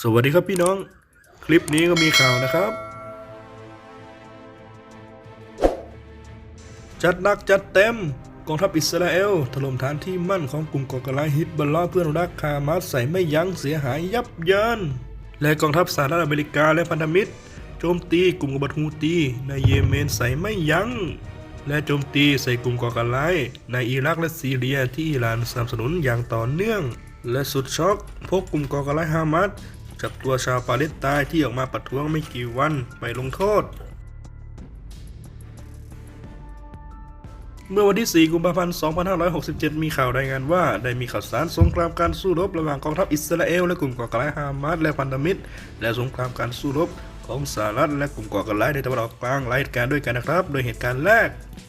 สวัสดีครับพี่น้อง คลิปนี้ก็มีข่าวนะครับ จัดหนักจัดเต็มกองทัพอิสราเอล ถล่มฐานที่มั่นของกลุ่มก่อการร้ายฮิตบัลลอเพื่อนรักคามาสใส่ไม่ยั้งเสียหายยับเยิน และกองทัพสหรัฐอเมริกาและพันธมิตร โจมตีกลุ่มกบฏฮูตีในเยเมนใส่ไม่ยัง้ง และโจมตีใส่กลุ่มก่อการร้ายในอิรักและซีเรียที่อิหร่านสนับสนุนอย่างต่อเนื่องและสุดช็อกพวกกลุ่มก่อการร้ายฮามาส จับตัวชาวปาเลสไตน์ที่ออกมาประท้วงไม่กี่วันไปลงโทษ เมื่อวันที่ 4 กุมภาพันธ์ 2567 มีข่าวรายงานว่า ได้มีข่าวสารสงครามการสู้รบระหว่างกองทัพอิสราเอลและกลุ่มก่อการร้ายฮามาสและพันธมิตร และสงครามการสู้รบของสหรัฐและกลุ่มก่อการร้ายในตะวันออกกลางหลายเหตุการณ์ด้วยกันนะครับ โดยเหตุการณ์แรก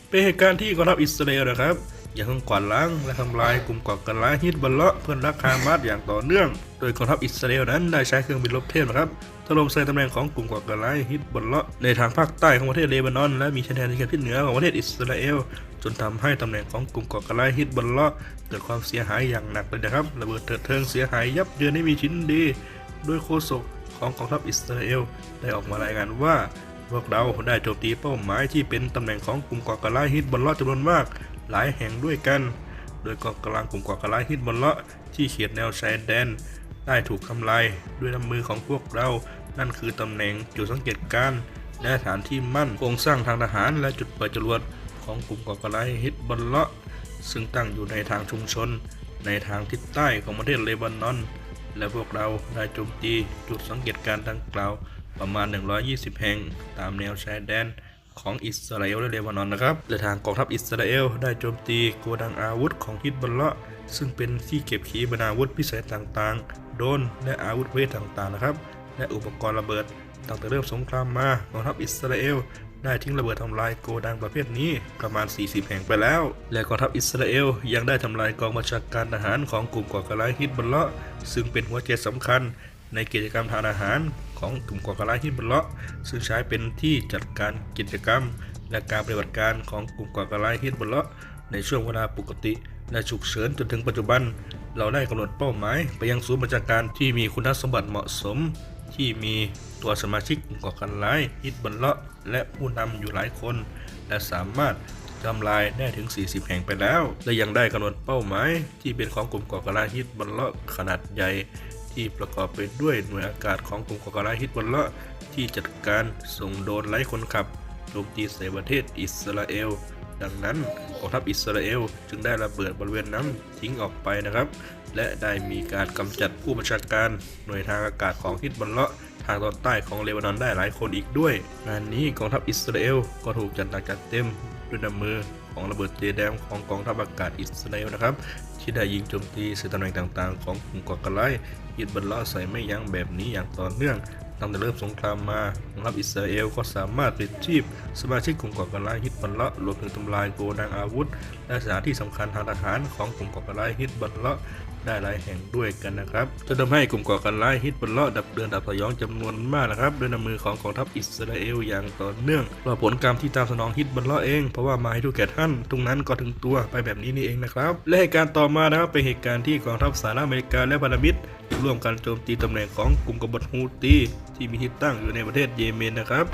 เป็นเหตุการณ์ที่กองทัพอิสราเอลนะครับ ยังคงกวาดล้างและทำลายกลุ่มก่อการร้ายฮิตบัลเลาะเพื่อนรักฮามาสอย่างต่อเนื่อง โดยกองทัพอิสราเอลนั้นได้ใช้เครื่องบินรบเทพนะครับถล่มใส่ตำแหน่งของกลุ่มก่อการร้ายฮิตบัลเลาะในทางภาคใต้ของประเทศเลบานอน และมีชายแดนที่ทิศเหนือของประเทศอิสราเอลจนทำให้ตำแหน่งของกลุ่มก่อการร้ายฮิตบัลเลาะเกิดความเสียหายอย่างหนักเลยนะครับระเบิดเถิดเทิงเสียหายยับเยินไม่มีชิ้นดี โดยโฆษกของกองทัพอิสราเอลได้ออกมารายงานว่าพวกเราได้โจมตีเป้าหมายที่เป็นตำแหน่งของกลุ่มก่อการร้ายฮิตบอลเลาะจำนวนมาก หลายแห่งด้วยกัน โดยกองกำลังกลุ่มก่อการร้ายฮิตบอลเลาะที่เขตแนวชายแดน ได้ถูกทำลายด้วยน้ำมือของพวกเรา นั่นคือตำแหน่งจุดสังเกตการณ์และฐานที่มั่นโครงสร้างทางทหารและจุดเปิดจรวดของกลุ่มก่อการร้ายฮิตบอลเลาะซึ่งตั้งอยู่ในทางชุมชน ในทางทิศใต้ของประเทศเลบานอน และพวกเราได้โจมตีจุดสังเกตการณ์ดังกล่าวประมาณ 120 แห่ง ตามแนวชายแดน ของอิสราเอลและเลบานอนนะครับ และทางกองทัพอิสราเอลได้โจมตีโกดังอาวุธของฮิตบัลเลาะซึ่งเป็นที่เก็บขีปนาวุธพิเศษต่างๆ โดนและอาวุธเวทต่างๆนะครับ และอุปกรณ์ระเบิดตั้งแต่เริ่มสงครามมากองทัพอิสราเอลได้ทิ้งระเบิดทำลายโกดังประเภทนี้ประมาณ 40 แห่งไปแล้ว และกองทัพอิสราเอลยังได้ทำลายกองบัญชาการทหารของกลุ่มก่อการร้ายฮิตบัลเลาะซึ่งเป็นหัวใจสำคัญ ในกิจกรรมทางอาหารของกลุ่มก่อการร้ายฮิบัลเลาะซึ่งใช้เป็นที่จัดการกิจกรรม และการปฏิบัติการของกลุ่มก่อการร้ายฮิบัลเลาะในช่วงเวลาปกติ และฉุกเฉินจนถึงปัจจุบัน เราได้กำหนดเป้าหมาย ไปยังศูนย์บัญชาการที่มีคุณสมบัติเหมาะสม ที่มีตัวสมาชิกกลุ่มก่อการร้ายฮิบัลเลาะและผู้นำอยู่หลายคน และสามารถทำลายได้ถึง 40 แห่งไปแล้ว และยังได้กำหนดเป้าหมายที่เป็นของกลุ่มก่อการร้ายฮิตบัลเลาะขนาดใหญ่ ที่ประกอบไปด้วยหน่วยอากาศของกลุ่มก่อการร้ายฮิตบัลเลาะที่จัดการส่งโดนไร้คนขับโจมตีใส่ประเทศอิสราเอล ดังนั้นกองทัพอิสราเอลจึงได้ระเบิดบริเวณนั้นทิ้งออกไปนะครับ และได้มีการกำจัดผู้บัญชาการหน่วยทางอากาศของฮิตบัลเลาะทางตอนใต้ของเลบานอนได้หลายคนอีกด้วย งานนี้กองทัพอิสราเอลก็ถูกจัดหนักจัดเต็มด้วยน้ำมือของระเบิดเจแดมของกองทัพอากาศอิสราเอลนะครับ ที่ได้ยิงโจมตีสถานที่ต่างๆ ของกลุ่มก่อการร้าย ฮิตบัลลาะใส่ไม่ยั้งแบบนี้อย่างต่อเนื่องตั้งแต่เริ่มสงครามมากองทัพอิสราเอลก็สามารถปลิดชีพ สมาชิกกลุ่มก่อการร้ายฮิตบัลละรวมถึงทำลายโกดังอาวุธ และสถานที่สำคัญทางทหารของกลุ่มก่อการร้ายฮิตบัลละ ได้หลายแห่งด้วยกันนะครับจนทำให้กลุ่มก่อการร้ายฮิตบัลเลาะดับเดินดับสยองจำนวนมากนะครับด้วยน้ำมือของกองทัพอิสราเอลอย่างต่อเนื่องรอผลกรรมที่ตามสนองฮิตบัลเลาะเองเพราะว่ามาให้ทุกแก่ท่านตรงนั้นก็ถึงตัวไปแบบนี้นี่เองนะครับและเหตุการณ์ต่อมานะครับเป็นเหตุการณ์ที่กองทัพสหรัฐอเมริกาและพันธมิตรร่วมกันโจมตีตำแหน่งของกลุ่มกบฏฮูตีที่มีที่ตั้งอยู่ในประเทศเยเมนนะครับ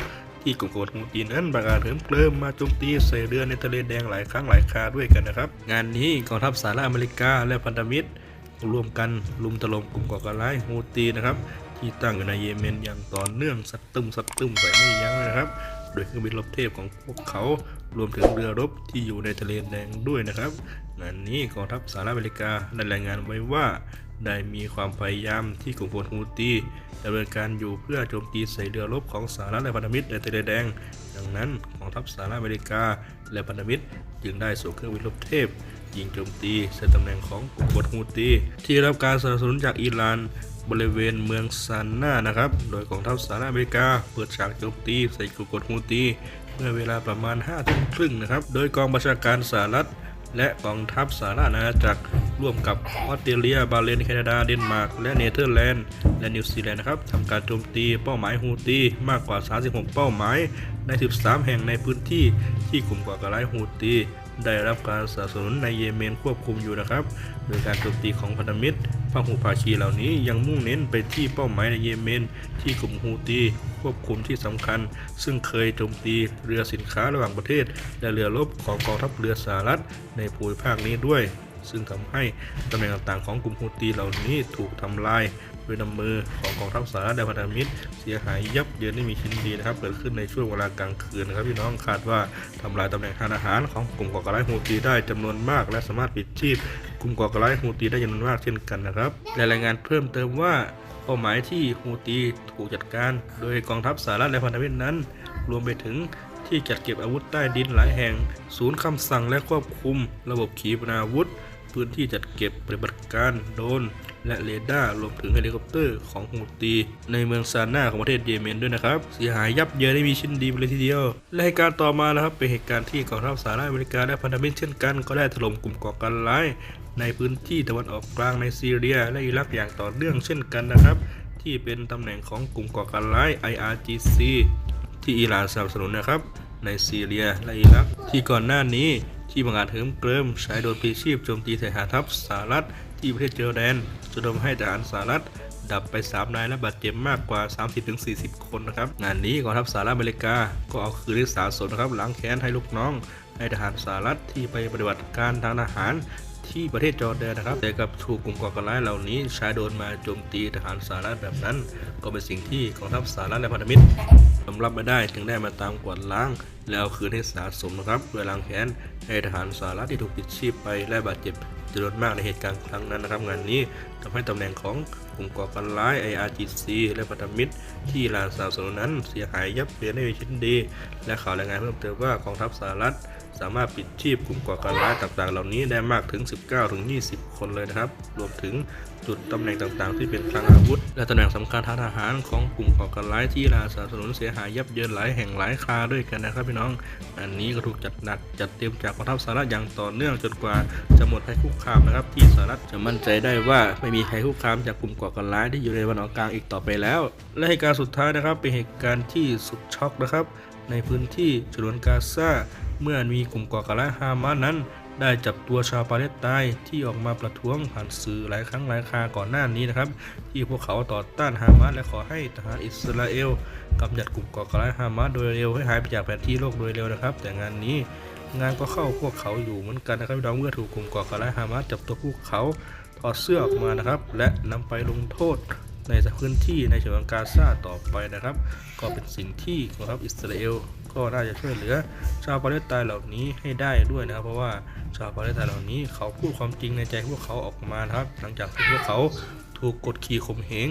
ที่กลุ่มกบฏฮูตีนั้นประกาศเหิมเกลิมมาโจมตีใส่เรือในทะเลแดงหลายครั้งหลายคราด้วยกันนะครับ งานนี้กองทัพสหรัฐอเมริกาและพันธมิตร ร่วมกันลุมถล่มกลุ่มก่อการร้ายโฮตีนะครับ ที่ตั้งอยู่ในเยเมนอย่างต่อเนื่องสัดตึมสัดตึมไปไม่ยั้งนะครับ โดยเครื่องบินรบเทพของพวกเขารวมถึงเรือรบที่อยู่ในทะเลแดงด้วยนะครับงานนี้กองทัพสหรัฐอเมริกาได้รายงานไว้ว่า ได้มีความพยายามที่กลุ่มพลฮูตีดำเนินการอยู่เพื่อโจมตีใส่เรือรบของสหรัฐและพันธมิตรในทะเลแดง ดังนั้นกองทัพสหรัฐอเมริกาและพันธมิตรจึงได้ส่งเครื่องบินรบเทพ ยิงโจมตีใส่ตำแหน่งของอุกบฏฮูตี ที่รับการสนับสนุนจากอิหร่านบริเวณเมืองซานนานะครับ โดยกองทัพสหรัฐอเมริกา เปิดฉากโจมตีใส่กุกบฏฮูตี เมื่อเวลาประมาณ5ทุ่มครึ่งนะครับ โดยกองบัญชาการสหรัฐและกองทัพสหรัฐอาณาจักร ร่วมกับออสเตรเลีย บาเรนแคนาดา เดนมาร์ก และเนเธอร์แลนด์ และนิวซีแลนด์นะครับทำการโจมตีเป้าหมายฮูตีมากกว่า 36 เป้าหมาย ใน 13 แห่งในพื้นที่ที่กลุ่มก่อการร้ายฮูตีได้รับการสนับสนุนในเยเมนควบคุมอยู่นะครับ โดยการโจมตีของพันธมิตรพหุภาคีเหล่านี้ยังมุ่งเน้นไปที่เป้าหมายในเยเมน ที่กลุ่มฮูตีควบคุมที่สำคัญ ซึ่งเคยโจมตีเรือสินค้าระหว่างประเทศ และเรือรบของกองทัพเรือสหรัฐในภูมิภาคนี้ด้วย ซึ่งทำให้ตำแหน่งต่างๆของกลุ่มฮูตีเหล่านี้ถูกทำลายโดยนำมือของกองทัพสหรัฐและพันธมิตร เสียหายยับเยินไม่มีชิ้นดีนะครับ เกิดขึ้นในช่วงเวลากลางคืนนะครับพี่น้องคาดว่าทำลายตำแหน่งทางอาหารของกลุ่มก่อการร้ายฮูตีได้จำนวนมาก และสามารถปิดชีพกลุ่มก่อการร้ายฮูตีได้จำนวนมากเช่นกันนะครับและรายงานเพิ่มเติมว่าเป้าหมายที่ฮูตีถูกจัดการ โดยกองทัพสหรัฐและพันธมิตรนั้น รวมไปถึงที่จัดเก็บอาวุธใต้ดินหลายแห่ง ศูนย์คำสั่งและควบคุม ระบบขีปนาวุธ พื้นที่จัดเก็บปฏิบัติการโดน และเรดาร์รวมถึงเฮลิคอปเตอร์ของฮูตี ในเมืองซาน่าของประเทศเยเมนด้วยนะครับ เสียหายยับเยินได้มีชิ้นดีไปเลยทีเดียว และเหตุการณ์ต่อมานะครับเป็นเหตุการณ์ที่กองทัพสหรัฐอเมริกาและพันธมิตรเช่นกันก็ได้ถล่มกลุ่มก่อการร้าย ในพื้นที่ตะวันออกกลางในซีเรีย และอิรักอย่างต่อเนื่องเช่นกันนะครับ ที่เป็นตำแหน่งของกลุ่มก่อการร้าย IRGC ที่อิหร่านสนับสนุนนะครับในซีเรียและอิรักที่ก่อนหน้านี้ ที่บังอาจเหิมเกริมใช้โดนพลีชีพโจมตีใส่หาทัพสหรัฐที่ประเทศจอร์แดนจนทำให้ทหารสหรัฐดับไป 3 นายและบาดเจ็บมากกว่า 30-40 คนนะครับ งานนี้กองทัพสหรัฐอเมริกา ก็เอาคืนที่สาสนนะครับล้างแค้นให้ลูกน้อง ให้ทหารสหรัฐที่ไปปฏิบัติการทางทหาร ที่ประเทศจอร์แดนนะครับ แต่กับถูกกลุ่มก่อการร้ายเหล่านี้ใช้โดนมาโจมตีทหารสหรัฐแบบนั้น ก็เป็นสิ่งที่กองทัพสหรัฐและพันธมิตรยอมรับไม่ได้จึงได้มาตามกวาดล้าง แล้วคืนให้สาสมนะครับโดยล้างแค้นให้ทหารสหรัฐที่ถูกปิดชีพไปและบาดเจ็บจำนวนมากในเหตุการณ์ครั้งนั้นนะครับ งานนี้ทำให้ตำแหน่งของกลุ่มก่อการร้าย IRGC และพันธมิตรที่ลาสนับสนุนนั้นเสียหายยับเยินได้เป็นชิ้นดี และข่าวรายงานเพิ่มเติมว่ากองทัพสหรัฐสามารถปิดชีพกลุ่มก่อการร้ายต่างๆ เหล่านี้ได้มากถึง 19-20 คนเลยนะครับ รวมถึงจุดตำแหน่งต่างๆ ที่เป็นคลังอาวุธ และตำแหน่งสำคัญทางทหารของกลุ่มก่อการร้ายที่ลาสนับสนุนเสียหายยับเยินหลายแห่งหลายคาด้วยกันนะครับพี่น้อง อันนี้ก็ถูกจัดหนักจัดเต็มจากกองทัพสหรัฐอย่างต่อเนื่องจนกว่าจะหมดภัยคุกคามนะครับที่สหรัฐจะมั่นใจได้ว่าไม่มีภัยคุกคามจากกลุ่มก่อการร้ายที่อยู่ในวันออกกลางอีกต่อไปแล้ว และเหตุการณ์สุดท้ายนะครับ เป็นเหตุการณ์ที่สุดช็อกนะครับ ในพื้นที่ฉนวนกาซาเมื่อมีกลุ่มก่อการร้ายฮามาสนั้น ได้จับตัวชาวปาเลสไตน์ที่ออกมาประท้วงผ่านสื่อหลายครั้งหลายคราก่อนหน้านี้นะครับ ที่พวกเขาต่อต้านฮามาสและขอให้ทหารอิสราเอลกำจัดกลุ่มก่อการร้ายฮามาสโดยเร็วให้หายไปจากแผนที่โลกโดยเร็วนะครับ แต่งานนี้งานก็เข้าพวกเขาอยู่เหมือนกันนะครับพี่น้องเมื่อถูกกลุ่มก่อการร้ายฮามาสจับตัวพวกเขา ถอดเสื้อออกมานะครับ และนำไปลงโทษในพื้นที่ในฉนวนกาซาต่อไปนะครับ ก็เป็นสิ่งที่กองทัพอิสราเอลก็น่าจะช่วยเหลือ ชาวปาเลสไตน์เหล่านี้ให้ได้ด้วยนะครับ เพราะว่าชาวปาเลสไตน์เหล่านี้เขาพูดความจริงในใจพวกเขาออกมานะครับ หลังจากที่พวกเขาถูกกดขี่ข่มเหง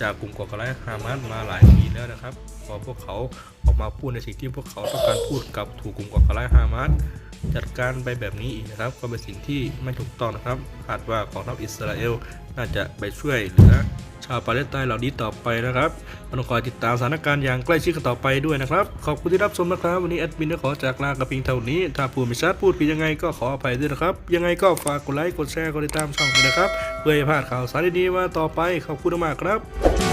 จากกลุ่มก่อการร้ายฮามาสมาหลายปีแล้วนะครับพอพวกเขาออกมาพูดในสิ่งที่พวกเขาต้องการพูดกับถูกกลุ่มก่อการร้ายฮามาส จัดการไปแบบนี้อีกนะครับ ก็เป็นสิ่งที่ไม่ถูกต้องนะครับคาดว่ากองทัพอิสราเอลน่าจะไปช่วยเหลือชาวปาเลสไตน์เหล่านี้ต่อไปนะครับต้องคอยติดตามสถานการณ์อย่างใกล้ชิดกันต่อไปด้วยนะครับ ขอบคุณที่รับชมนะครับ วันนี้แอดมินขอจากลากระพียงเท่านี้ ถ้าพูดไม่ชัดพูดผิดยังไงก็ขออภัยด้วยนะครับ ยังไงก็ฝากกดไลค์ กดแชร์ กดติดตามช่องด้วยนะครับ เพื่อไม่พลาดข่าวสารดีๆมาต่อไป ขอบคุณมากครับ